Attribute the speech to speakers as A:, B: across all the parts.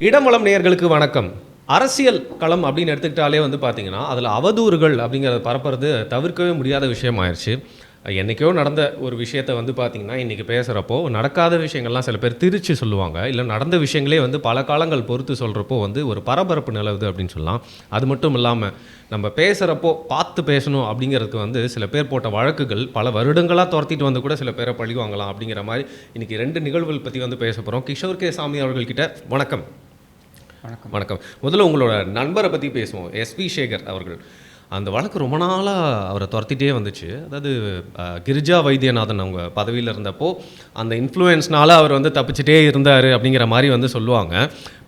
A: இடமலம் நேயர்களுக்கு வணக்கம். அரசியல் களம் அப்படின்னு எடுத்துக்கிட்டாலே வந்து பார்த்தீங்கன்னா அதில் அவதூறுகள் அப்படிங்கிறத பரப்புறது தவிர்க்கவே முடியாத விஷயம் ஆயிடுச்சு என்றைக்கோ நடந்த ஒரு விஷயத்தை வந்து பார்த்திங்கன்னா இன்றைக்கி பேசுகிறப்போ நடக்காத விஷயங்கள்லாம் சில பேர் திரிச்சு சொல்லுவாங்க. இல்லை நடந்த விஷயங்களே வந்து பல காலங்கள் பொறுத்து சொல்கிறப்போ வந்து ஒரு பரபரப்பு நிலவுது அப்படின்னு சொல்லலாம். அது மட்டும் இல்லாமல் நம்ம பேசுகிறப்போ பார்த்து பேசணும் அப்படிங்கிறதுக்கு வந்து சில பேர் போட்ட வழக்குகள் பல வருடங்களாக துரத்திட்டு வந்து கூட சில பேரை பழி வாங்கலாம் அப்படிங்கிற மாதிரி இன்றைக்கி ரெண்டு நிகழ்வுகள் பற்றி வந்து பேச போகிறோம் கிஷோர் கே சாமி அவர்கள்கிட்ட வணக்கம்.
B: வணக்கம்.
A: வணக்கம். முதல்ல உங்களோட நண்பரை பற்றி பேசுவோம். எஸ்பி சேகர் அவர்கள். அந்த வழக்கு ரொம்ப நாளாக அவரை துரத்திட்டே வந்துச்சு. அதாவது கிரிஜா வைத்தியநாதன் அவங்க பதவியில் இருந்தப்போ அந்த இன்ஃப்ளூயன்ஸ்னால அவர் வந்து தப்பிச்சிட்டே இருந்தார் அப்படிங்கிற மாதிரி வந்து சொல்லுவாங்க.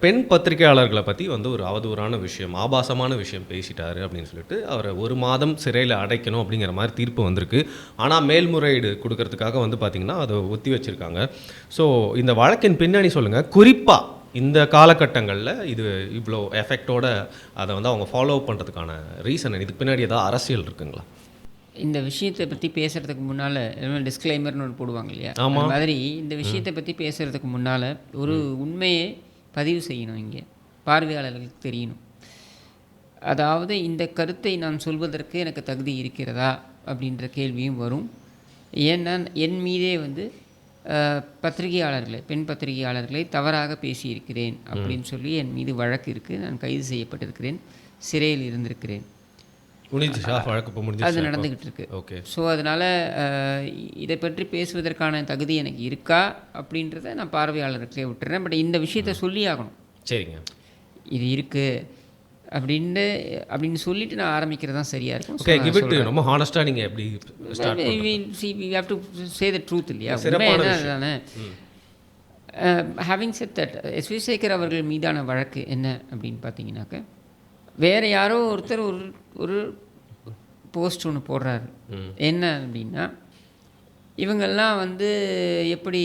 A: பெண் பத்திரிகையாளர்களை பற்றி வந்து ஒரு அவதூறான விஷயம் ஆபாசமான விஷயம் பேசிட்டாரு அப்படின்னு சொல்லிட்டு அவரை ஒரு மாதம் சிறையில் அடைக்கணும் அப்படிங்கிற மாதிரி தீர்ப்பு வந்திருக்கு. ஆனால் மேல்முறையீடு கொடுக்கறதுக்காக வந்து பார்த்திங்கன்னா அதை ஒத்தி வச்சுருக்காங்க. ஸோ இந்த வழக்கின் பின்னணி சொல்லுங்கள் குறிப்பாக இந்த காலகட்டங்களில் இது இவ்வளோ எஃபெக்டோட அதை வந்து அவங்க ஃபாலோ பண்ணுறதுக்கான ரீசன் இதுக்கு பின்னாடி ஏதாவது அரசியல் இருக்குங்களா?
B: இந்த விஷயத்தை பற்றி பேசுகிறதுக்கு முன்னால் டிஸ்க்ளைமர்னு ஒன்று போடுவாங்க இல்லையா?
A: ஆமா.
B: அந்த மாதிரி இந்த விஷயத்தை பற்றி பேசுகிறதுக்கு முன்னால் ஒரு உண்மையை பதிவு செய்யணும் இங்கே. பார்வையாளர்களுக்கு தெரியணும். அதாவது இந்த கருத்தை நான் சொல்வதற்கு எனக்கு தகுதி இருக்கிறதா? அப்படின்ற கேள்வியும் வரும். ஏன்னா என் மீதே வந்து பத்திரிகையாளர்களை பெண் பத்திரிகையாளர்களை தவறாக பேசியிருக்கிறேன் அப்படின்னு சொல்லி என் மீது வழக்கு இருக்குது நான் கைது செய்யப்பட்டிருக்கிறேன். சிறையில் இருந்திருக்கிறேன். அது நடந்துக்கிட்டு இருக்கு.
A: ஓகே.
B: ஸோ அதனால் இதை பற்றி பேசுவதற்கான தகுதி எனக்கு இருக்கா அப்படின்றத நான் பார்வையாளருக்கே விட்டுறேன். பட் இந்த விஷயத்த சொல்லி ஆகணும்.
A: சரிங்க.
B: இது இருக்குது அப்படின்னு அப்படின்னு சொல்லிட்டு நான் ஆரம்பிக்கிறது தான் சரியாக இருக்கும்
A: ஓகே கிவ் இட் ரொம்ப ஹானஸ்ட்டாக நீங்கள் எப்படி start
B: have to say the truth இல்லையா? என்ன அதுதானே? Having said that S V Sekhar அவர்கள் மீதான வழக்கு என்ன அப்படின்னு பார்த்தீங்கன்னாக்க வேறு யாரோ ஒருத்தர் ஒரு ஒரு போஸ்ட் ஒன்று போடுறாரு. என்ன அப்படின்னா இவங்கெல்லாம் வந்து எப்படி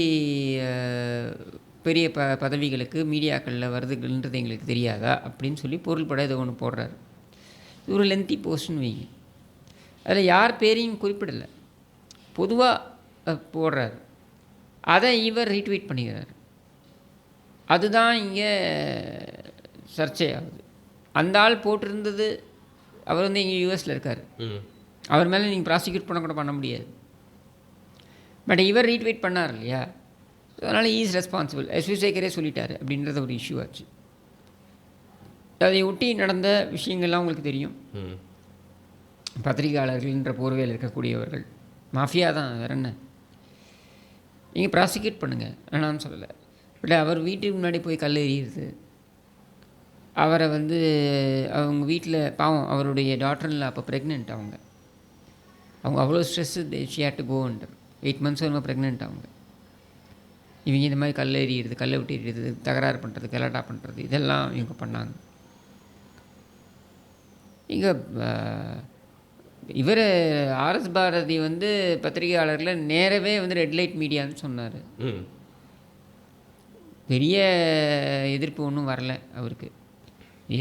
B: பெரிய ப பதவிகளுக்கு மீடியாக்களில் வருதுன்றது எங்களுக்கு தெரியாதா? அப்படின்னு சொல்லி பொருள்பட இதை ஒன்று போடுறாரு. இது ஒரு லென்த்தி போஸ்ட்னு வைங்க. அதில் யார் பேரையும் குறிப்பிடலை. பொதுவாக போடுறாரு. அதை இவர் ரீட்வீட் பண்ணிக்கிறார். அதுதான் இங்கே சர்ச்சையாகுது. அந்த ஆள் போட்டிருந்தது அவர் வந்து இங்கே யூஎஸில் இருக்கார்.
A: ம்.
B: அவர் மேலே நீங்கள் ப்ராசிக்யூட் பண்ண கூட பண்ண முடியாது. பட் இவர் ரீட்வீட் பண்ணார் இல்லையா? அதனால் ஈஸ் ரெஸ்பான்சிபிள் எஸ்வி சேகரே சொல்லிட்டாரு அப்படின்றது ஒரு இஷ்யூ ஆச்சு. அதை ஒட்டி நடந்த விஷயங்கள்லாம் உங்களுக்கு தெரியும்.
A: ம்.
B: பத்திரிகையாளர்கள்ன்ற போர்வையில் இருக்கக்கூடியவர்கள். மாஃபியா தான் வேற என்ன? நீங்கள் ப்ராசிக்யூட் பண்ணுங்கள் வேணாம்னு சொல்லலை. பட் அவர் வீட்டுக்கு முன்னாடி போய் கல் எறிகிறது அவரை வந்து அவங்க வீட்டில் பாவம் அவருடைய டாக்டரில் அப்போ ப்ரெக்னென்ட் அவங்க. அவங்க அவ்வளோ stress she had to count eight months வரும்போது ப்ரெக்னென்ட் அவங்க. இவங்க இந்த மாதிரி கல் எறிகிறது கல்லை விட்டு எறிகிறது தகராறு பண்ணுறது கலாட்டா பண்ணுறது இதெல்லாம் இவங்க பண்ணாங்க. இங்கே இவர் ஆர்எஸ் பாரதி வந்து பத்திரிகையாளர்களை நேரவே வந்து ரெட் லைட் மீடியான்னு சொன்னார். பெரிய எதிர்ப்பு ஒன்றும் வரல அவருக்கு.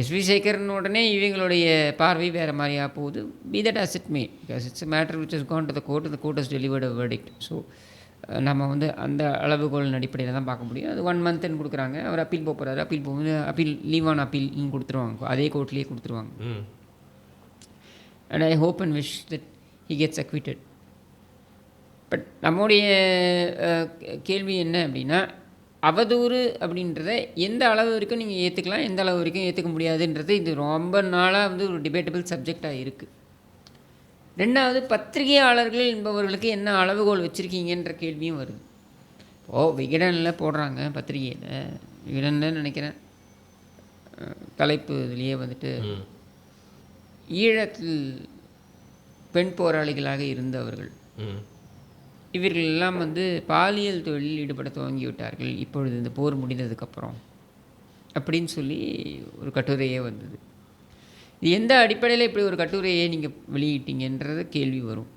B: எஸ்வி சேகர்னு உடனே இவங்களுடைய பார்வை வேறு மாதிரியா போகுது. Be that as it may because it's matter which is gone to the court the court is delivered a verdict. So நம்ம வந்து அந்த அளவுகோல் அடிப்படையில் தான் பார்க்க முடியும். அது ஒன் மந்த்னு கொடுக்குறாங்க. அவர் அப்பீல் போக போகிறாரு அப்பீல் போகும்போது அப்பீல் லீவ் ஆன் அப்பீல்னு கொடுத்துருவாங்க. அதே கோர்ட்லேயே கொடுத்துருவாங்க. And I hope and wish that he gets acquitted. But நம்முடைய கேள்வி என்ன அப்படின்னா அவதூறு அப்படின்றத எந்த அளவு வரைக்கும் நீங்கள் ஏற்றுக்கலாம் எந்த அளவு வரைக்கும் ஏற்றுக்க முடியாதுன்றது இது ரொம்ப நாளாக வந்து ஒரு டிபேட்டபிள் சப்ஜெக்டாக இருக்குது ரெண்டாவது பத்திரிகையாளர்கள் என்பவர்களுக்கு என்ன அளவுகோல் வச்சுருக்கீங்கன்ற கேள்வியும் வருது. ஓ விகடனில் போடுறாங்க பத்திரிகையில். விகடனில் நினைக்கிறேன். தலைப்பு இதுலேயே வந்துட்டு ஈழத்தில் பெண் போராளிகளாக இருந்தவர்கள். இவர்கள் எல்லாம் வந்து பாலியல் தொழிலில் ஈடுபட துவங்கி விட்டார்கள். இப்பொழுது இந்த போர் முடிந்ததுக்கப்புறம் அப்படின்னு சொல்லி ஒரு கட்டுரையே வந்தது. எந்த அடிப்படையில் இப்படி ஒரு கட்டுரையை நீங்கள் வெளியிட்டீங்கன்றது கேள்வி வரும்.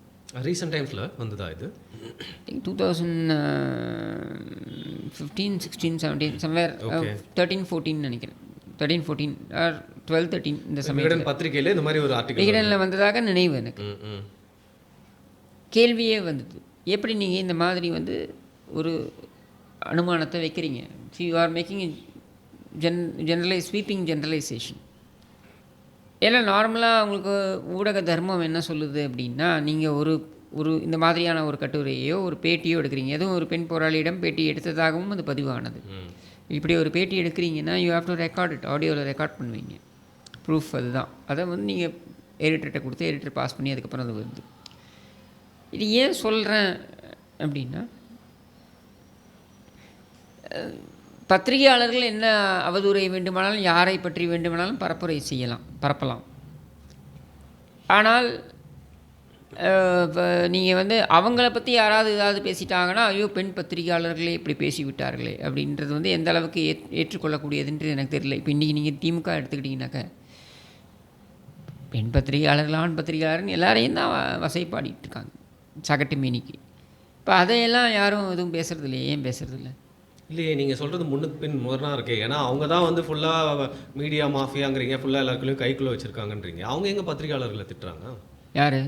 A: ரீசெண்ட் டைம்ஸில் வந்ததா இது?
B: Two thousand fifteen sixteen seventeen somewhere. Thirteen fourteen நினைக்கிறேன். Thirteen fourteen or twelve thirteen இந்த
A: விகடன் பத்திரிகையில் இந்த மாதிரி ஒரு ஆர்டிகல்
B: விகடனில் வந்ததாக நினைவு எனக்கு. கேள்வியே வந்தது. எப்படி நீங்கள் இந்த மாதிரி வந்து ஒரு அனுமானத்தை வைக்கிறீங்க? You are making gen generalise sweeping generalisation ஏன்னா நார்மலாக உங்களுக்கு ஊடக தர்மம் என்ன சொல்லுது அப்படின்னா நீங்கள் ஒரு ஒரு இந்த மாதிரியான ஒரு கட்டுரையோ ஒரு பேட்டியோ எடுக்கிறீங்க. எதுவும் ஒரு பெண் போராளியிடம் பேட்டி எடுத்ததாகவும் அது பதிவானது. இப்படி ஒரு பேட்டி எடுக்கிறீங்கன்னா you have to record it ஆடியோவில் ரெக்கார்ட் பண்ணுவீங்க. ப்ரூஃப் அதுதான். அதை வந்து நீங்கள் எடிட்டர்கிட்ட கொடுத்து எடிட்டர் பாஸ் பண்ணி அதுக்கப்புறம் அது வருது. இது ஏன் சொல்கிறேன் அப்படின்னா பத்திரிகையாளர்கள் என்ன அவதூறை வேண்டுமானாலும் யாரை பற்றி வேண்டுமானாலும் பரப்புரை செய்யலாம் பரப்பலாம். ஆனால் இப்போ நீங்கள் வந்து அவங்கள பற்றி யாராவது ஏதாவது பேசிட்டாங்கன்னா ஐயோ பெண் பத்திரிகையாளர்களே இப்படி பேசிவிட்டார்களே அப்படின்றது வந்து எந்த அளவுக்கு ஏ ஏற்றுக்கொள்ளக்கூடியதுன்றது எனக்கு தெரியல. இப்போ இன்றைக்கி நீங்கள் திமுக எடுத்துக்கிட்டிங்கனாக்க பெண் பத்திரிகையாளர்கள் ஆண் பத்திரிகையாளர்னு எல்லாரையும் தான் வ- வசைப்பாடிட்டு இருக்காங்க சகட்டு மீனிக்கு. இப்போ அதையெல்லாம் யாரும் எதுவும் பேசுறது ஏன் பேசுறது இல்லை
A: இல்லையே நீங்கள் சொல்கிறது முன்னுக்கு பின் முதனா இருக்கே. ஏன்னா அவங்க தான் வந்து ஃபுல்லாக மீடியா மாஃபியாங்கிறீங்க ஃபுல்லாக எல்லாருக்குள்ளேயும் கைக்குள்ளே வச்சுருக்காங்கன்றீங்க. அவங்க எங்கே பத்திரிகையாளர்களை திட்டுறாங்க?
B: யார்?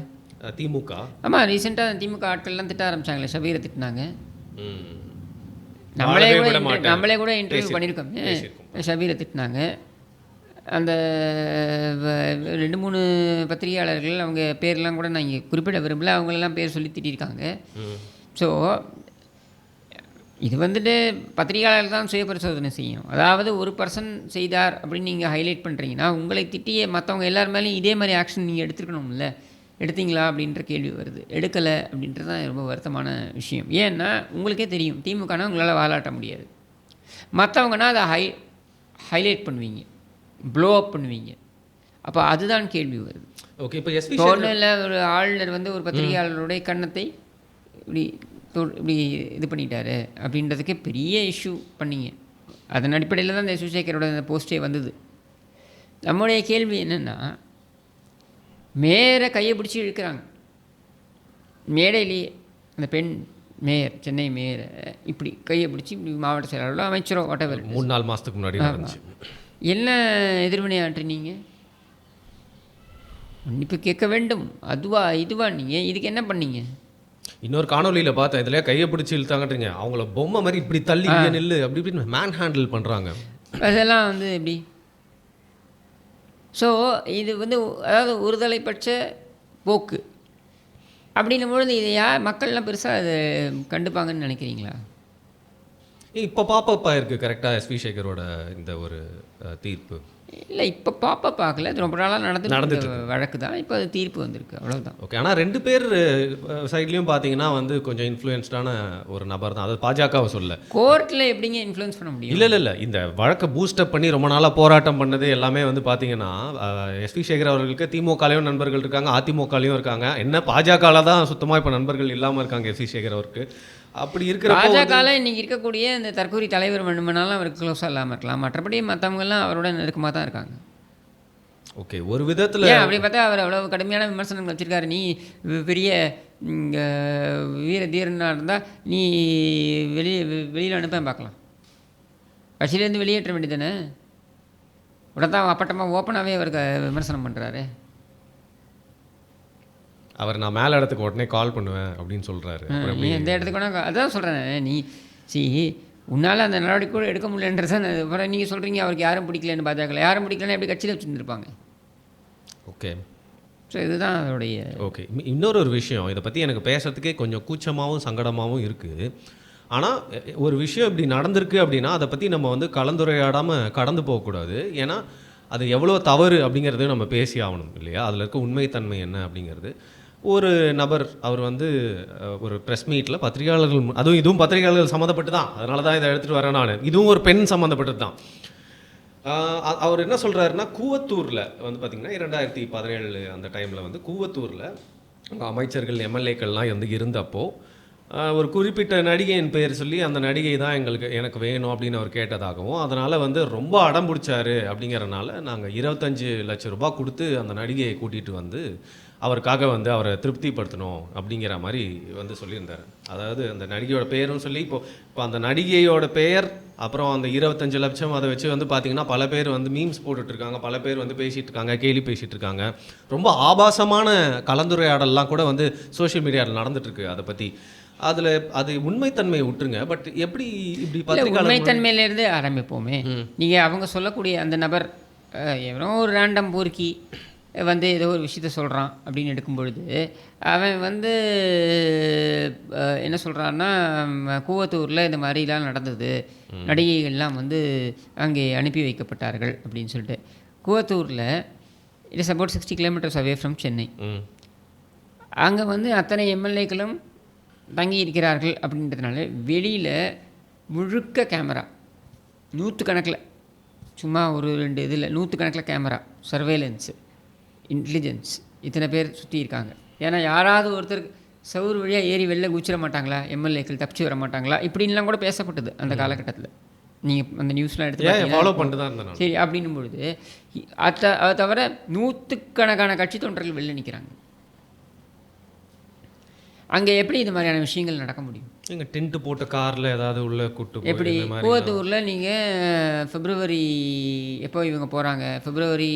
A: திமுக.
B: ஆமாம் ரீசெண்டாக திமுக ஆட்கள்லாம் திட்ட ஆரம்பிச்சாங்களே ஷபீரை திட்டினாங்க. நம்மளே கூட. நம்மளே கூட இன்டர்வியூ பண்ணியிருக்கோம். ஷபீரை திட்டினாங்க. அந்த ரெண்டு மூணு பத்திரிகையாளர்கள் அவங்க பேர்லாம் கூட நான் இங்கே குறிப்பிட விரும்பல. அவங்களெல்லாம் பேர் சொல்லி திட்டிருக்காங்க. ஸோ இது வந்துட்டு பத்திரிகையாளர்கள் தான் சுய பரிசோதனை செய்யணும் அதாவது ஒரு பர்சன் செய்தார் அப்படின்னு நீங்கள் ஹைலைட் பண்ணுறீங்கன்னா உங்களை திட்டிய மற்றவங்க எல்லார் மேலேயும் இதே மாதிரி ஆக்ஷன் நீங்கள் எடுத்துருக்கணும்ல. எடுத்தீங்களா அப்படின்ற கேள்வி வருது. எடுக்கலை அப்படின்றது தான் ரொம்ப வருத்தமான விஷயம். ஏன்னா உங்களுக்கே தெரியும் திமுகனா உங்களால் வாலாட்ட முடியாது. மற்றவங்கன்னா அதை ஹை ஹைலைட் பண்ணுவீங்க. ப்ளோ அப் பண்ணுவீங்க. அப்போ அதுதான் கேள்வி வருது.
A: ஓகே இப்போ
B: இல்லை ஒரு ஆளுநர் வந்து ஒரு பத்திரிகையாளருடைய கன்னத்தை இப்படி இப்படி இது பண்ணிட்டாரு அப்படின்றதுக்கு பெரிய இஷ்யூ பண்ணீங்க. அதன் அடிப்படையில் தான் இந்த சுசேகரோட இந்த போஸ்டே வந்தது. நம்முடைய கேள்வி என்னென்னா மேயரை கையை பிடிச்சி இழுக்கிறாங்க. மேடையிலேயே அந்த பெண் மேயர் சென்னை மேயரை இப்படி கையை பிடிச்சி இப்படி மாவட்ட செயலாளரோ அமைச்சரோ whatever
A: மூணு நாலு மாதத்துக்கு முன்னாடி
B: என்ன எதிர்வினை ஆற்றினீங்க? மன்னிப்பு கேட்க வேண்டும். அதுவா இதுவா நீங்கள் இதுக்கு என்ன பண்ணீங்க?
A: இன்னொரு காணொலியில் பார்த்தேன். இதில் கையை பிடிச்சி இழுத்தாங்கன்றீங்க. அவங்கள பொம்மை மாதிரி இப்படி தள்ளி நில்லு. அப்படி இப்படின்னு மேன் ஹேண்டில் பண்ணுறாங்க
B: அதெல்லாம் வந்து எப்படி? ஸோ இது வந்து அதாவது ஒருதலைப்பட்ச போக்கு. அப்படின்னும் பொழுது இதை யார் மக்கள்லாம் பெருசாக அதை கண்டுப்பாங்கன்னு நினைக்கிறீங்களா?
A: இப்போ பாப்பப்பா இருக்குது கரெக்டாக எஸ்வி சேகரோட இந்த ஒரு தீர்ப்பு.
B: இல்லை இப்போ பாப்பா பார்க்கல அது ரொம்ப நாளாக நடந்து
A: நடந்துட்டு
B: வழக்கு தான். இப்போ அது தீர்ப்பு வந்திருக்கு. அவ்வளவுதான்.
A: ஓகே ஆனால் ரெண்டு பேர் சைட்லேயும் பார்த்தீங்கன்னா வந்து கொஞ்சம் இன்ஃப்ளூயன்ஸ்டான ஒரு நபர் தான். அது பாஜகவை சொல்ல
B: கோர்ட்டில் எப்படிங்க இன்ஃப்ளூயன்ஸ் பண்ண முடியும்?
A: இல்லை இல்லை இல்லை. இந்த வழக்கை பூஸ்டப் பண்ணி ரொம்ப நாளாக போராட்டம் பண்ணது எல்லாமே வந்து பார்த்தீங்கன்னா எஸ்வி சேகர் அவர்களுக்கு திமுகலையும் நண்பர்கள் இருக்காங்க அதிமுகலையும் இருக்காங்க. என்ன பாஜகவில் தான் சுத்தமாக இப்போ நண்பர்கள் இல்லாமல் இருக்காங்க எஸ்வி சேகர் அவருக்கு. அப்படி இருக்கிறப்போ
B: பாஜகவில் இன்னைக்கு இருக்கக்கூடிய இந்த தற்கூரி தலைவர் வேணுமெனாலும் அவருக்கு க்ளோஸாக இல்லாமல் இருக்கலாம். மற்றபடி மற்றவங்கெல்லாம் அவரோட நெருக்கமாக தான் இருக்காங்க.
A: ஓகே ஒரு விதத்தில்
B: அப்படி பார்த்தா அவர் அவ்வளவு கடுமையான விமர்சனங்கள் வச்சிருக்காரு. நீ பெரிய வீர தீரனாக இருந்தால் நீ வெளியே வெளியில் அனுப்ப பார்க்கலாம். கட்சியிலேருந்து வெளியேற்ற வேண்டியதானே உடனே அப்பட்டமாக ஓப்பனாகவே அவருக்கு விமர்சனம் பண்ணுறாரு
A: அவர் நான் மேலே இடத்துக்கு உடனே கால் பண்ணுவேன் அப்படின்னு சொல்கிறாரு
B: நீ எந்த இடத்துக்கு வேணா அதான் சொல்கிறேன் நீ சி உன்னால் அந்த நடவடிக்கை கூட எடுக்க முடியலன்றதை நான் அப்புறம் நீங்கள் சொல்கிறீங்க அவருக்கு யாரும் பிடிக்கலன்னு பாஜக யாரும் பிடிக்கலன்னு எப்படி கட்சியில் வச்சுருந்துருப்பாங்க?
A: ஓகே.
B: ஸோ இதுதான் அதோடைய
A: ஓகே. இன்னொரு ஒரு விஷயம் இதை பற்றி எனக்கு பேசுறதுக்கே கொஞ்சம் கூச்சமாகவும் சங்கடமாகவும் இருக்குது ஆனால் ஒரு விஷயம் இப்படி நடந்திருக்கு அப்படின்னா அதை பற்றி நம்ம வந்து கலந்துரையாடாமல் கடந்து போகக்கூடாது ஏன்னா அது எவ்வளோ தவறு அப்படிங்கிறதையும் நம்ம பேசி ஆகணும் இல்லையா? அதில் இருக்க உண்மைத்தன்மை என்ன அப்படிங்கிறது. ஒரு நபர் அவர் வந்து ஒரு ப்ரெஸ் மீட்டில் பத்திரிகையாளர்கள் அதுவும் இதுவும் பத்திரிகையாளர்கள் சம்மந்தப்பட்டு தான். அதனால தான் இதை எடுத்துகிட்டு வரேன் நான். இதுவும் ஒரு பெண் சம்மந்தப்பட்டது தான். அவர் என்ன சொல்கிறாருன்னா கூவத்தூரில் வந்து பார்த்திங்கன்னா இரண்டாயிரத்தி பதினேழு அந்த டைமில் வந்து கூவத்தூரில் அமைச்சர்கள் எம்எல்ஏக்கள்லாம் வந்து இருந்தப்போ ஒரு குறிப்பிட்ட நடிகையின் பெயர் சொல்லி அந்த நடிகை தான் எங்களுக்கு எனக்கு வேணும் அப்படின்னு அவர் கேட்டதாகவும் அதனால் வந்து ரொம்ப அடம் பிடிச்சாரு அப்படிங்கிறனால நாங்கள் இருபத்தஞ்சு லட்சம் ரூபாய் கொடுத்து அந்த நடிகையை கூட்டிகிட்டு வந்து அவருக்காக வந்து அவரை திருப்திப்படுத்தணும் அப்படிங்கிற மாதிரி வந்து சொல்லியிருந்தார். அதாவது அந்த நடிகையோட பெயரும் சொல்லி இப்போ இப்போ அந்த நடிகையோட பெயர் அப்புறம் அந்த இருபத்தஞ்சு லட்சம் அதை வச்சு வந்து பார்த்தீங்கன்னா பல பேர் வந்து மீம்ஸ் போட்டுட்டு இருக்காங்க பல பேர் வந்து பேசிட்டு இருக்காங்க கேலி பேசிட்டு இருக்காங்க ரொம்ப ஆபாசமான கலந்துரையாடல்லாம் கூட வந்து சோஷியல் மீடியாவில் நடந்துட்டு இருக்கு அதை பற்றி அதுல அது உண்மைத்தன்மையை விட்டுருங்க பட் எப்படி இப்படி பத்திரிகையாளர்
B: உண்மைத்தன்மையிலேருந்து ஆரம்பிப்போமே. நீங்கள் அவங்க சொல்லக்கூடிய அந்த நபர் எவனோ ஒரு ரேண்டம் பொறுக்கி வந்து ஏதோ ஒரு விஷயத்த சொல்கிறான் அப்படின்னு எடுக்கும் பொழுது அவன் வந்து என்ன சொல்கிறான்னா கூவத்தூரில் இந்த மாதிரிலாம் நடந்தது. நடிகைகள்லாம் வந்து அங்கே அனுப்பி வைக்கப்பட்டார்கள் அப்படின்னு சொல்லிட்டு. கூவத்தூரில் it is about sixty kilometres away from Chennai. அங்கே வந்து அத்தனை எம்எல்ஏக்களும் தங்கி இருக்கிறார்கள் அப்படின்றதுனால வெளியில் முழுக்க கேமரா. நூற்றுக்கணக்கில் சும்மா ஒரு ரெண்டு இதில் நூற்றுக்கணக்கில் கேமரா. சர்வேலன்ஸு. இன்டெலிஜென்ஸ் இத்தனை பேர் சுற்றி இருக்காங்க. ஏன்னா யாராவது ஒருத்தர் சவுர் வழியாக ஏறி வெளில குச்சிட மாட்டாங்களா? எம்எல்ஏக்கள் தப்பிச்சு வர மாட்டாங்களா? இப்படின்லாம் கூட பேசப்பட்டது அந்த காலகட்டத்தில். நீங்கள் அந்த நியூஸ்லாம் எடுத்து
A: ஃபாலோ பண்ணிட்டு தான்
B: சரி அப்படின்னும் பொழுது அத அதை தவிர நூற்றுக்கணக்கான கட்சி தொண்டர்கள் வெளில நிற்கிறாங்க அங்கே எப்படி இந்த மாதிரியான விஷயங்கள் நடக்க முடியும்?
A: எங்க டென்ட் போட்ட கார்ல ஏதாவது உள்ள கூட்டு
B: எப்படி? கூவத்தூரில் நீங்கள் பிப்ரவரி எப்போ இவங்க போகிறாங்க பிப்ரவரி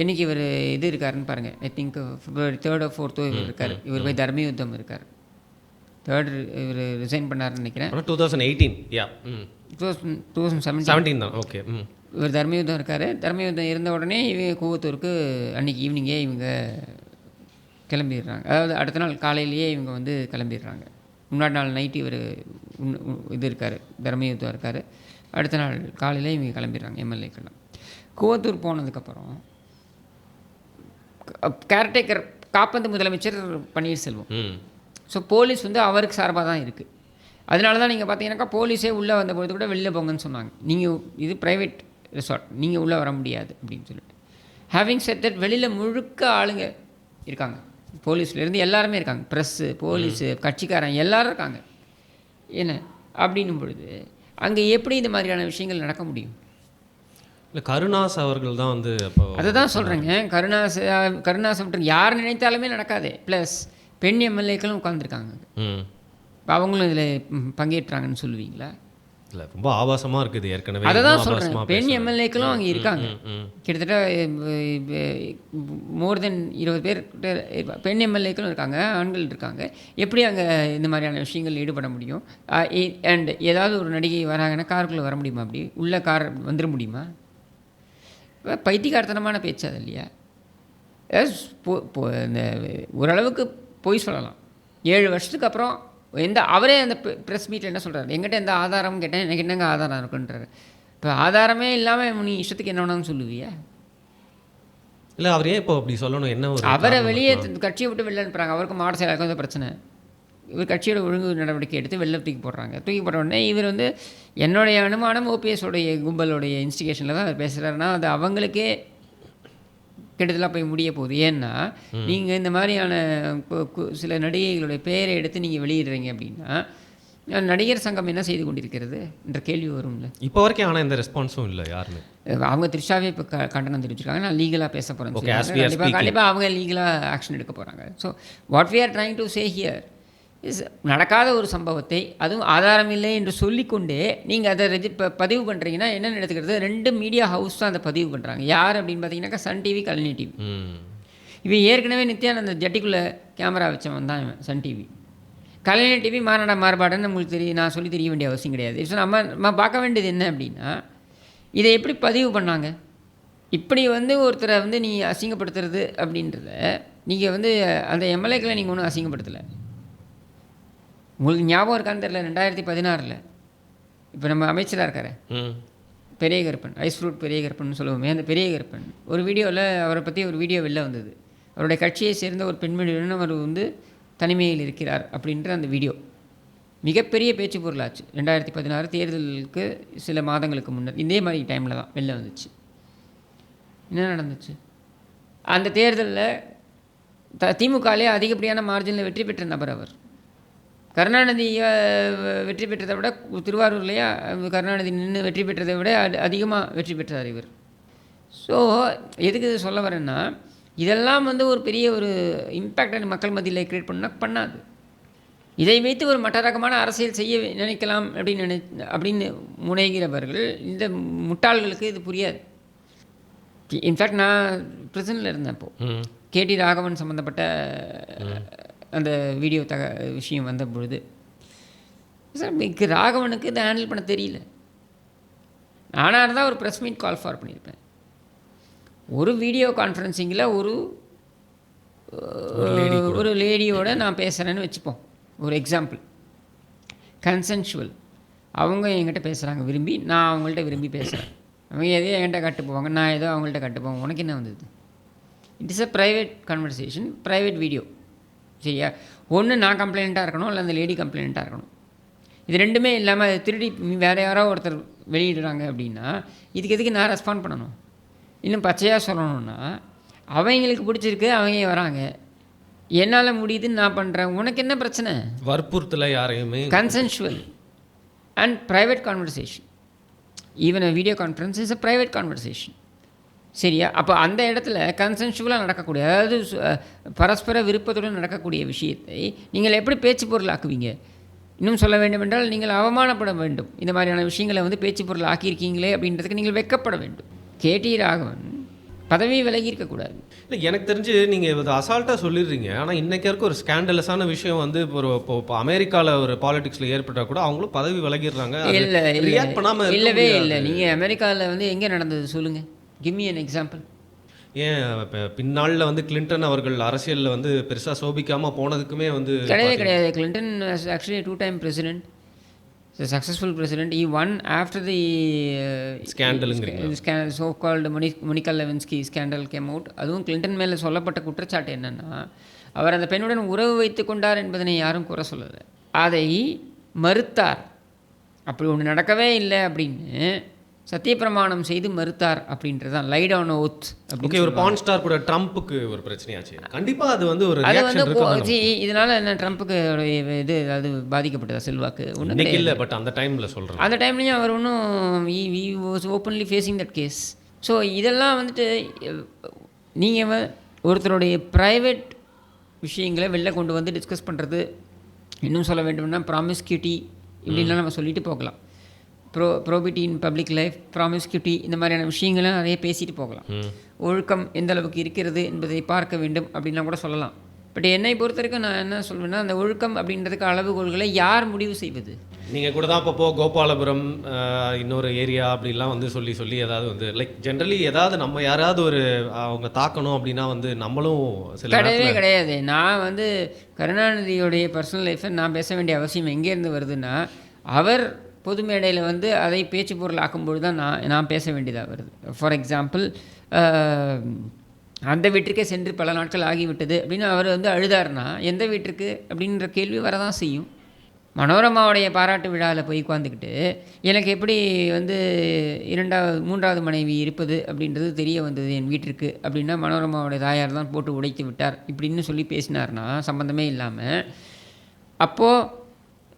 B: என்னைக்கு இவர் இது இருக்காருன்னு பாருங்கள் ஐ திங்க் பிப்ரவரி தேர்டோ ஃபோர்த்தோ இவர் இருக்கார். இவர் போய் தர்ம யுத்தம் இருக்கார். தேர்ட் இவர் ரிசைன் பண்ணாருன்னு நினைக்கிறேன்.
A: டூ தௌசண்ட் எயிட்டீன் யா
B: two thousand two thousand seventeen
A: seventeen தான் ஓகே
B: இவர் தர்மயுத்தம் இருக்கார். தர்மயுத்தம் இருந்த உடனே இவங்க கூவத்தூருக்கு அன்னைக்கு ஈவினிங்கே இவங்க கிளம்பிடுறாங்க. அதாவது அடுத்த நாள் காலையிலேயே இவங்க வந்து கிளம்பிடுறாங்க. முன்னாடி நாள் நைட்டு இவர் இது இருக்கார் தர்மயுத்தம் இருக்கார். அடுத்த நாள் காலையிலே இவங்க கிளம்பிடுறாங்க எம்எல்ஏக்கெல்லாம் கூவத்தூர் போனதுக்கப்புறம் கேர்டேக்கர் காப்பந்து முதலமைச்சர் பன்னீர்செல்வம். ஸோ போலீஸ் வந்து அவருக்கு சார்பாக தான் இருக்குது அதனால தான் நீங்கள் பார்த்தீங்கன்னாக்கா போலீஸே உள்ளே வந்தபொழுது கூட வெளில போங்கன்னு சொன்னாங்க. நீங்கள் இது ப்ரைவேட் ரிசார்ட் நீங்கள் உள்ளே வர முடியாது அப்படின்னு சொல்லிட்டு. ஹேவிங் செட் தட் வெளியில் முழுக்க ஆளுங்க இருக்காங்க. போலீஸ்லேருந்து எல்லாருமே இருக்காங்க. ப்ரெஸ்ஸு போலீஸு கட்சிக்காரன் எல்லாரும் இருக்காங்க. என்ன? அப்படின்னும் பொழுது அங்கே எப்படி இந்த மாதிரியான விஷயங்கள் நடக்க முடியும்?
A: இல்லை கருணாஸ் அவர்கள் தான் வந்து அப்போ
B: அதை தான் சொல்கிறேங்க கருணாஸ் கருணாஸ் விட்டு யார் நினைத்தாலுமே நடக்காதே. ப்ளஸ் பெண் எம்எல்ஏக்களும் உட்காந்துருக்காங்க
A: ம்.
B: அவங்களும் இதில் பங்கேற்றாங்கன்னு சொல்லுவீங்களா?
A: இல்லை ரொம்ப ஆபாசமா இருக்குது. ஏற்கனவே
B: அதை தான் சொல்கிறேன் பெண். எம்எல்ஏக்களும் அங்கே இருக்காங்க. கிட்டத்தட்ட மோர் தென் இருபது பேர் பெண் எம்எல்ஏக்களும் இருக்காங்க ஆண்கள் இருக்காங்க. எப்படி அங்கே இந்த மாதிரியான விஷயங்கள் ஈடுபட முடியும்? அண்ட் ஏதாவது ஒரு நடிகை வராங்கன்னா காருக்குள்ளே வர முடியுமா அப்படி? உள்ள கார் வந்துட முடியுமா? இப்ப பைத்தியக்காரத்தனமான பேச்சு அது இல்லையா? இந்த ஓரளவுக்கு பொய் சொல்லலாம். ஏழு வருஷத்துக்கு அப்புறம் எந்த அவரே அந்த ப்ரெஸ் மீட்டில் என்ன சொல்கிறார் எங்கிட்ட எந்த ஆதாரமும் கேட்டேன் எனக்கு என்னங்க ஆதாரம் இருக்குன்றாரு. இப்போ ஆதாரமே இல்லாமல் நீ இஷ்டத்துக்கு என்ன வேணாலும் சொல்லுவியா?
A: இல்லை அவர் இப்போ அப்படி சொல்லணும் என்ன
B: அவரை வெளியே? கட்சியை விட்டு வெளில அனுப்புகிறாங்க அவருக்கு மாவட்ட செயலாளருக்கு வந்து பிரச்சனை? இவர் கட்சியோட ஒழுங்கு நடவடிக்கை எடுத்து வெளில தூக்கி போடுறாங்க. தூக்கி போட்ட உடனே இவர் வந்து என்னுடைய அனுமானம் ஓபிஎஸ் உடைய கும்பலுடைய இன்ஸ்டிகேஷனில் தான் அவர் பேசுகிறாருன்னா அது அவங்களுக்கே கெடுதலாக போய் முடிய போகுது. ஏன்னா நீங்கள் இந்த மாதிரியான சில நடிகைகளுடைய பெயரை எடுத்து நீங்கள் வெளியிடுறீங்க அப்படின்னா நடிகர் சங்கம் என்ன செய்து கொண்டிருக்கிறது என்ற கேள்வி வரும்ல.
A: இப்போ வரைக்கும் ஆனால் எந்த ரெஸ்பான்ஸும் இல்லை யாருமே.
B: அவங்க த்ரிஷாவே இப்போ கண்டனம் தெரிவிச்சிருக்காங்க. நான் லீகலாக பேச போகிறேன் கண்டிப்பாக. கண்டிப்பாக அவங்க லீகலாக ஆக்ஷன் எடுக்க போகிறாங்க so what we are trying to say here நடக்காத ஒரு சம்பவத்தை அதுவும் ஆதாரம் இல்லை என்று சொல்லிக்கொண்டே நீங்கள் அதை ரெஜி ப- பதிவு பண்ணுறீங்கன்னா என்னென்னு எடுத்துக்கிறது ரெண்டு மீடியா ஹவுஸ் தான் அதை பதிவு பண்ணுறாங்க யார் அப்படின்னு பார்த்தீங்கன்னாக்கா சன் டிவி கல்னி டிவி. இவன் ஏற்கனவே நித்யானந்த ஜட்டிக்குள்ளே கேமரா வச்சவன் தான் இவன் சன் டிவி. கலைஞர் டிவி மாநாட மாறுபாடுன்னு உங்களுக்கு தெரியும் நான் சொல்லி தெரிய வேண்டிய அவசியம் கிடையாது. இப்போ நம்ம நம்ம பார்க்க வேண்டியது என்ன அப்படின்னா இதை எப்படி பதிவு பண்ணாங்க? இப்படி வந்து ஒருத்தரை வந்து நீ அசிங்கப்படுத்துறது அப்படின்றத நீங்கள் வந்து அந்த எம்எல்ஏக்களை நீங்கள் ஒன்றும் அசிங்கப்படுத்தலை. உங்களுக்கு ஞாபகம் இருக்கான்னு தெரியல ரெண்டாயிரத்தி பதினாறில். இப்போ நம்ம அமைச்சராக இருக்காரு. பெரிய கருப்பன் ஐஸ் ஃப்ரூட் பெரிய கருப்பன் சொல்லுவோமே அந்த பெரிய கருப்பன் ஒரு வீடியோவில் அவரை பற்றி ஒரு வீடியோ வெளில வந்தது. அவருடைய கட்சியை சேர்ந்த ஒரு பெண்மணியுடன் அவர் வந்து தனிமையில் இருக்கிறார் அப்படின்ற அந்த வீடியோ. மிகப்பெரிய பேச்சு பொருளாச்சு. ரெண்டாயிரத்தி பதினாறு தேர்தலுக்கு சில மாதங்களுக்கு முன்னர். இதே மாதிரி டைமில் தான் வெளில வந்துச்சு. என்ன நடந்துச்சு? அந்த தேர்தலில் த திமுகலே அதிகப்படியான மார்ஜினில் வெற்றி பெற்ற நபர் அவர். கருணாநிதி அஹ், வெற்றி பெற்றதை விட திருவாரூர்லேயே கருணாநிதி நின்று வெற்றி பெற்றதை விட அதிகமாக வெற்றி பெற்றார் இவர். ஸோ எதுக்கு இது சொல்ல வரேன்னா இதெல்லாம் வந்து ஒரு பெரிய ஒரு இம்பேக்ட் மக்கள் மத்தியில் கிரியேட் பண்ணால் பண்ணாது. இதை வைத்து ஒரு மற்ற ரகமான அரசியல் செய்ய நினைக்கலாம் அப்படின்னு நினை அப்படின்னு முனைகிறவர்கள் இந்த முட்டாள்களுக்கு இது புரியாது. இன்ஃபேக்ட் நான் ப்ரிசனில் இருந்தேன் அப்போது கேடி ராகவன் சம்மந்தப்பட்ட அந்த வீடியோ தக விஷயம் வந்த பொழுது சார் ராகவனுக்கு இதை ஹேண்டில் பண்ண தெரியல. நானாக இருந்தால் ஒரு ப்ரெஸ் மீட் கால் ஃபார் பண்ணியிருப்பேன் ஒரு வீடியோ கான்ஃபரன்சிங்கில் ஒரு ஒரு லேடியோட நான் பேசுகிறேன்னு வச்சுப்போம். ஒரு எக்ஸாம்பிள் கன்சென்ஷுவல் அவங்க என்கிட்ட பேசுகிறாங்க விரும்பி. நான் அவங்கள்ட்ட விரும்பி பேசுகிறேன் அவங்க எதையோ என்கிட்ட கட்டு போவாங்க நான் ஏதோ அவங்கள்ட்ட கட்டு உனக்கு என்ன வந்தது? It is a private conversation private video சரியா? ஒன்று நான் கம்ப்ளைண்ட்டாக இருக்கணும் இல்லை அந்த லேடி கம்ப்ளைண்ட்டாக இருக்கணும். இது ரெண்டுமே இல்லாமல் அது திருடி வேறு யாரோ ஒருத்தர் வெளியிடுறாங்க அப்படின்னா இதுக்கு எதுக்கு நான் ரெஸ்பாண்ட் பண்ணணும்? இன்னும் பச்சையாக சொல்லணும்னா அவங்களுக்கு பிடிச்சிருக்கு அவங்க வராங்க. என்னால் முடியுதுன்னு நான் பண்ணுறேன் உனக்கு என்ன பிரச்சனை?
A: வற்புறுத்தல யாரையுமே.
B: Consensual and private conversation even a video conference is a private conversation சரியா? அப்போ அந்த இடத்துல கன்சென்ஷுவலாக நடக்கக்கூடிய அதாவது பரஸ்பர விருப்பத்துடன் நடக்கக்கூடிய விஷயத்தை நீங்கள் எப்படி பேச்சு பொருளாக்குவீங்க இன்னும் சொல்ல வேண்டும் என்றால் நீங்கள் அவமானப்பட வேண்டும். இந்த மாதிரியான விஷயங்களை வந்து பேச்சு பொருள் ஆக்கியிருக்கீங்களே அப்படின்றதுக்கு நீங்கள் வெட்கப்பட வேண்டும். கேடி ராகவன் பதவி விலகி இருக்கக்கூடாது
A: இல்லை எனக்கு தெரிஞ்சு நீங்கள் இது அசால்ட்டாக சொல்லிடுறீங்க. ஆனால் இன்னைக்கு இருக்க ஒரு ஸ்கேண்டலஸான விஷயம் வந்து இப்போ ஒரு இப்போ அமெரிக்காவில் ஒரு பாலிடிக்ஸில் ஏற்பட்டால் கூட அவங்களும் பதவி விலகிடுறாங்க.
B: இல்லை இல்லை
A: ரியாக்ட் பண்ணாமல்
B: இல்லவே இல்லை. நீங்கள் அமெரிக்காவில் வந்து எங்கே நடந்தது சொல்லுங்கள் கிம்மி an எக்ஸாம்பிள்
A: ஏன் இப்போ பின்னாளில் வந்து கிளின்டன் அவர்கள் அரசியலில் வந்து பெருசாக சோபிக்காமல் போனதுக்குமே வந்து
B: கிடையவே கிடையாது. Clinton actually two time president successful president E one after the
A: ஸ்கேண்டலுங்கிறீங்களா
B: so called Moni Monica Lewinsky scandal came out அதுவும் கிளின்டன் மேலே சொல்லப்பட்ட குற்றச்சாட்டு என்னென்னா அவர் அந்த பெண்ணுடன் உறவு வைத்து கொண்டார் என்பதனை யாரும் குறை சொல்லலை. அதை மறுத்தார். அப்படி ஒன்று நடக்கவே இல்லை அப்படின்னு சத்தியப்பிரமாணம் செய்து மறுத்தார் அப்படின்றது தான் லைட் ஆன் ஓத்
A: ஓகே ஒரு பான் ஸ்டார் கூட ட்ரம்ப்புக்கு ஒரு பிரச்சனையாச்சு. கண்டிப்பாக அது வந்து ஒரு
B: அது வந்து இதனால என்ன ட்ரம்ப்புக்கு இது அது பாதிக்கப்பட்டதா செல்வாக்கு? ஒன்றும்
A: இல்லை. பட் அந்த டைமில் சொல்கிறேன்
B: அந்த டைம்லேயும் அவர் ஒன்றும் we was openly facing that case so இதெல்லாம் வந்துட்டு நீங்கள் ஒருத்தருடைய ப்ரைவேட் விஷயங்களை வெளில கொண்டு வந்து டிஸ்கஸ் பண்ணுறது இன்னும் சொல்ல வேண்டும்னா ப்ராமிஸ்கியூட்டி இப்படின்லாம் நம்ம சொல்லிட்டு போகலாம். Pro probity in public life promiscuity இந்த மாதிரியான விஷயங்களை நிறைய பேசிட்டு போகலாம். ஒழுக்கம் எந்த அளவுக்கு இருக்கிறது என்பதை பார்க்க வேண்டும் அப்படின்லாம் கூட சொல்லலாம். பட் என்னை பொறுத்த வரைக்கும் நான் என்ன சொல்வேன்னா அந்த ஒழுக்கம் அப்படின்றதுக்கு அளவுகோல்களை யார் முடிவு செய்வது?
A: நீங்கள் கூட தான் அப்பப்போ கோபாலபுரம் இன்னொரு ஏரியா அப்படிலாம் வந்து சொல்லி சொல்லி ஏதாவது வந்து லைக் ஜென்ரலி ஏதாவது நம்ம யாராவது ஒரு அவங்க தாக்கணும் அப்படின்னா வந்து நம்மளும் சில
B: கிடையவே கிடையாது. நான் வந்து கருணாநிதியுடைய பர்சனல் லைஃப்பை நான் பேச வேண்டிய அவசியம் எங்கேருந்து வருதுன்னா அவர் பொது மேடையில் வந்து அதை பேச்சு பொருள் ஆக்கும்போது தான் நான் நான் பேச வேண்டியதாக வருது. ஃபார் எக்ஸாம்பிள் அந்த வீட்டிற்கே சென்று பல நாட்கள் ஆகிவிட்டது அப்படின்னு அவர் வந்து அழுதாருன்னா எந்த வீட்டிற்கு? அப்படின்ற கேள்வி வரதான் செய்யும். மனோரமாவுடைய பாராட்டு விழாவில் போய் உட்காந்துக்கிட்டு எனக்கு எப்படி வந்து இரண்டாவது மூன்றாவது மனைவி இருப்பது? அப்படின்றது தெரிய வந்தது என் வீட்டிற்கு அப்படின்னா மனோரமாவுடைய தாயார் தான் போட்டு உடைத்து விட்டார் இப்படின்னு சொல்லி பேசினார்னா சம்மந்தமே இல்லாமல் அப்போது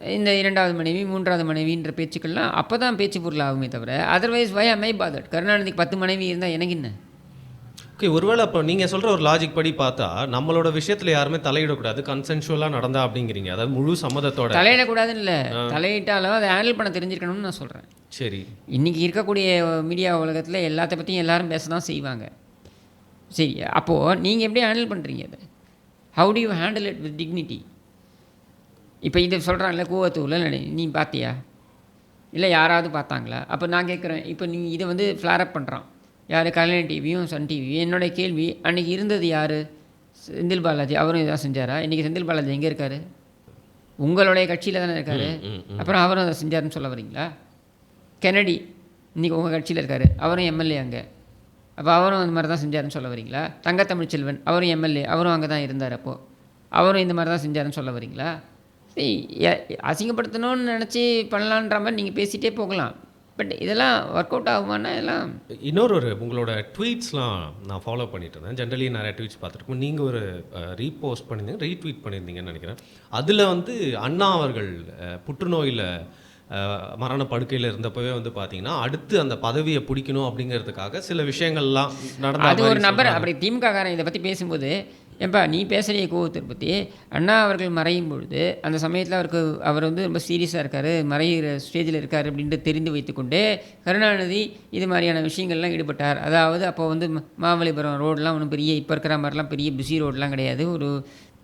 B: இந்த இரண்டாவது மனைவி மூன்றாவது மனைவின்ற பேச்சுக்கள்லாம் அப்போ தான் பேச்சு பொருள் ஆகுமே தவிர அதர்வைஸ் வை அமை பாதட் கருணாநிதிக்கு பத்து மனைவி இருந்தால் எனக்கு என்ன?
A: ஓகே ஒருவேளை அப்போ நீங்கள் சொல்கிற ஒரு லாஜிக் படி பார்த்தா நம்மளோட விஷயத்தில் யாருமே தலையிடக்கூடாது கன்சென்ஷுவலாக நடந்தா அப்படிங்கிறீங்க. அதாவது முழு சம்மதத்தோட.
B: தலையிடக்கூடாதுன்னு இல்லை. தலையிட்டாலும் அதை ஹேண்டில் பண்ண தெரிஞ்சிருக்கணும்னு நான் சொல்கிறேன்
A: சரி.
B: இன்றைக்கி இருக்கக்கூடிய மீடியா உலகத்தில் எல்லாத்த பற்றியும் எல்லாரும் பேச தான் செய்வாங்க. சரி அப்போது நீங்கள் எப்படி ஹேண்டில் பண்ணுறீங்க அதை? How do you handle it with dignity இப்போ இது சொல்கிறாங்கல்ல கூவத்தூரில் நீ பார்த்தியா இல்லை யாராவது பார்த்தாங்களா? அப்போ நான் கேட்குறேன் இப்போ நீ இதை வந்து ஃப்ளாரப் பண்ணுறான் யார்? கலைஞர் டிவியும் சன் டிவியும். என்னோட கேள்வி அன்றைக்கி இருந்தது யார்? செந்தில் பாலாஜி. அவரும் இதான் செஞ்சாரா? இன்றைக்கி செந்தில் பாலாஜி எங்கே இருக்காரு? உங்களுடைய கட்சியில் தானே இருக்காரு? அப்புறம் அவரும் அதை செஞ்சாருன்னு சொல்ல வரீங்களா? கெனடி இன்றைக்கி உங்கள் கட்சியில் இருக்காரு. அவரும் எம்எல்ஏ அங்கே. அப்போ அவரும் அந்த மாதிரி தான் செஞ்சாருன்னு சொல்ல வரீங்களா? தங்க தமிழ்ச்செல்வன் அவரும் எம்எல்ஏ. அவரும் அங்கே தான் இருந்தார் அப்போது அவரும் இந்த மாதிரி தான் செஞ்சாருன்னு சொல்ல வரீங்களா? அசிங்கப்படுத்தணும்னு நினச்சி பண்ணலான்ற மாதிரி நீங்கள் பேசிகிட்டே போகலாம். பட் இதெல்லாம் ஒர்க் அவுட் ஆகுமானா எல்லாம்?
A: இன்னொரு ஒரு உங்களோட ட்வீட்ஸ்லாம் நான் ஃபாலோ பண்ணிட்டு இருந்தேன். ஜென்ரலி நிறைய ட்வீட்ஸ் பார்த்துருக்கோம். நீங்கள் ஒரு ரீபோஸ்ட் பண்ணியிருந்தீங்க ரீட்வீட் பண்ணியிருந்தீங்கன்னு நினைக்கிறேன். அதில் வந்து அண்ணா அவர்கள் புற்றுநோயில் மரண படுக்கையில் இருந்தப்பவே வந்து பார்த்தீங்கன்னா அடுத்து அந்த பதவியை பிடிக்கணும் அப்படிங்கிறதுக்காக சில விஷயங்கள்லாம் நடந்த
B: அது ஒரு நபர். அப்படி திமுக காரன் இதை பற்றி பேசும்போது ஏன்பா நீ பேசுகிற கோவத்தை பற்றி அண்ணா அவர்கள் மறையும் பொழுது அந்த சமயத்தில் அவருக்கு அவர் வந்து ரொம்ப சீரியஸாக இருக்கார் மறைகிற ஸ்டேஜில் இருக்கார் அப்படின்ட்டு தெரிந்து வைத்துக்கொண்டு கருணாநிதி இது மாதிரியான விஷயங்கள்லாம் ஈடுபட்டார். அதாவது அப்போ வந்து மாமல்லபுரம் மாமல்லிபுரம் ரோடெலாம் ஒன்றும் பெரிய இப்போ இருக்கிற மாதிரிலாம் பெரிய பிஸி ரோடெலாம் கிடையாது. ஒரு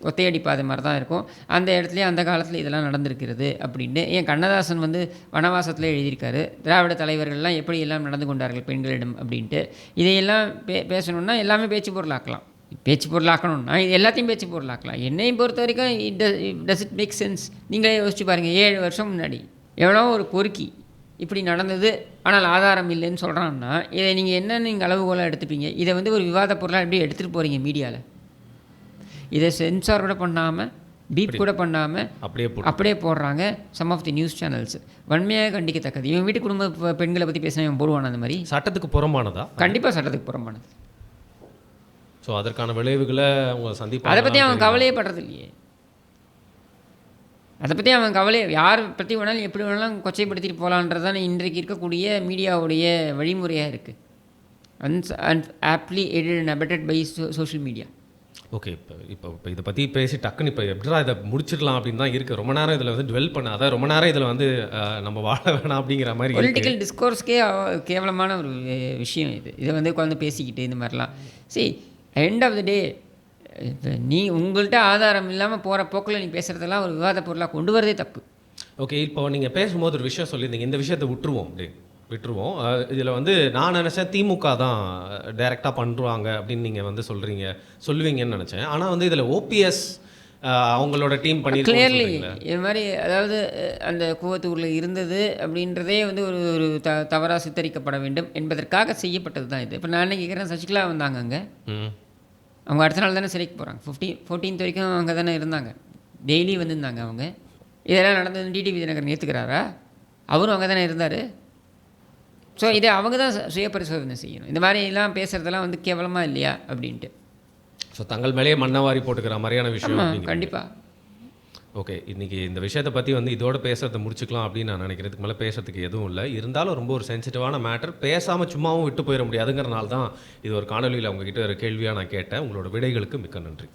B: ஒத்தையடி பாதை மாதிரி தான் இருக்கும். அந்த இடத்துல அந்த காலத்தில் இதெல்லாம் நடந்திருக்கிறது அப்படின்னு ஏன் கண்ணதாசன் வந்து வனவாசத்தில் எழுதியிருக்காரு. திராவிட தலைவர்கள்லாம் எப்படி எல்லாம் நடந்து கொண்டார்கள் பெண்களிடம் அப்படின்ட்டு. இதையெல்லாம் பே பேசணுன்னா எல்லாமே பேச்சு பொருளாக்கலாம். பேச்சு பொருளாக்கணும்னா இது எல்லாத்தையும் பேச்சு பொருளாக்கலாம் என்னையும் பொறுத்த வரைக்கும் it does it make sense நீங்களே யோசிச்சு பாருங்கள் ஏழு வருஷம் முன்னாடி எவ்வளோ ஒரு பொறுக்கி இப்படி நடந்தது. ஆனால் ஆதாரம் இல்லைன்னு சொல்கிறான்னா இதை நீங்கள் என்ன நீங்கள் அளவுகோலாக எடுத்துப்பீங்க. இதை வந்து ஒரு விவாத பொருளாக எப்படி எடுத்துகிட்டு போகிறீங்க மீடியாவில் இதை சென்சார் கூட பண்ணாமல் பீப் கூட பண்ணாமல்
A: அப்படியே
B: அப்படியே போடுறாங்க some of the news channels வன்மையாக கண்டிக்கத்தக்கது. இவன் வீட்டு குடும்ப பெண்களை பற்றி பேசினா இவன் போடுவான் அந்த மாதிரி?
A: சட்டத்துக்கு புறம்பானதா?
B: கண்டிப்பாக சட்டத்துக்கு புறம்பானது.
A: ஸோ அதற்கான விளைவுகளை அவங்க சந்திப்பாங்க
B: அதை பற்றி அவன் கவலையே படுறது இல்லையே அதை பற்றி அவன் கவலை யார் பற்றி வேணாலும் எப்படி வேணாலும் கொச்சைப்படுத்திட்டு போகலான்றது தான் இன்றைக்கு இருக்கக்கூடிய மீடியாவுடைய வழிமுறையாக இருக்குது அன்ஸ் and ably aided and abetted by social media
A: okay இப்போ இப்போ இப்போ இதை பற்றி பேசி டக்குன்னு இப்போ எப்படிடா இதை முடிச்சிடலாம் அப்படின்னு தான் இருக்குது ரொம்ப நேரம் இதில் வந்து டுவெல் பண்ண அதான் ரொம்ப நேரம் இதில் வந்து நம்ம வாழ வேணாம் அப்படிங்கிற மாதிரி.
B: பொலிட்டிக்கல் டிஸ்கோர்ஸ்க்கே கேவலமான ஒரு விஷயம் இது. இதை வந்து உட்காந்து பேசிக்கிட்டு இந்த மாதிரிலாம். சரி எண்ட் ஆஃப் த டே இப்போ நீ உங்கள்கிட்ட ஆதாரம் இல்லாமல் போகிற போக்கில் நீ பேசுகிறதெல்லாம் ஒரு விவாத பொருளாக கொண்டு வரதே தப்பு.
A: ஓகே இப்போ நீங்கள் பேசும்போது ஒரு விஷயம் சொல்லியிருந்தீங்க. இந்த விஷயத்தை விட்டுருவோம். அப்படி விட்டுருவோம். இதில் வந்து நான் நினச்சேன் திமுக தான் டைரெக்டாக பண்ணுறாங்க அப்படின்னு நீங்கள் வந்து சொல்கிறீங்க சொல்லுவீங்கன்னு நினச்சேன். ஆனால் வந்து இதில் ஓபிஎஸ் அவங்களோட டீம்
B: கிளியர்லி
A: பண்ணியிருக்கோம்
B: இது மாதிரி அதாவது அந்த கூவத்தூரில் இருந்தது அப்படின்றதே வந்து ஒரு ஒரு த தவறாக சித்தரிக்கப்பட வேண்டும் என்பதற்காக செய்யப்பட்டது தான் இது. இப்போ நான் என்ன கேட்குறேன் சசிகலா வந்தாங்க அங்கே.
A: ம்.
B: அவங்க அடுத்த நாள் தானே சிறைக்கு போகிறாங்க ஃபிஃப்டீன் ஃபோர்டீன்த் வரைக்கும் அங்கே தானே இருந்தாங்க. டெய்லி வந்திருந்தாங்க அவங்க. இதெல்லாம் நடந்தது டிடிவி தினகரன் ஏற்றுக்கிறாரா அவரும் அங்கே தானே இருந்தார். ஸோ இதை அவங்க தான் சுய பரிசோதனை செய்யணும். இந்த மாதிரி எல்லாம் பேசுகிறதெல்லாம் வந்து கேவலமாக இல்லையா? அப்படின்ட்டு.
A: ஸோ தங்கள் மேலேயே மண்ணவாரி போட்டுக்கிற மாதிரியான விஷயம்.
B: கண்டிப்பாக
A: ஓகே இன்றைக்கி இந்த விஷயத்தை பற்றி வந்து இதோட பேசுறதை முடிச்சுக்கலாம் அப்படின்னு நான் நினைக்கிறதுக்கு மேலே பேசுறதுக்கு எதுவும் இல்லை. இருந்தாலும் ரொம்ப ஒரு சென்சிட்டிவான மேட்டர் பேசாமல் சும்மாவும் விட்டு போயிட முடியாதுங்கிறனால தான் இது ஒரு காணொலியில் அவங்ககிட்ட ஒரு கேள்வியாக நான் கேட்டேன். உங்களோட விடைகளுக்கு மிக்க நன்றி.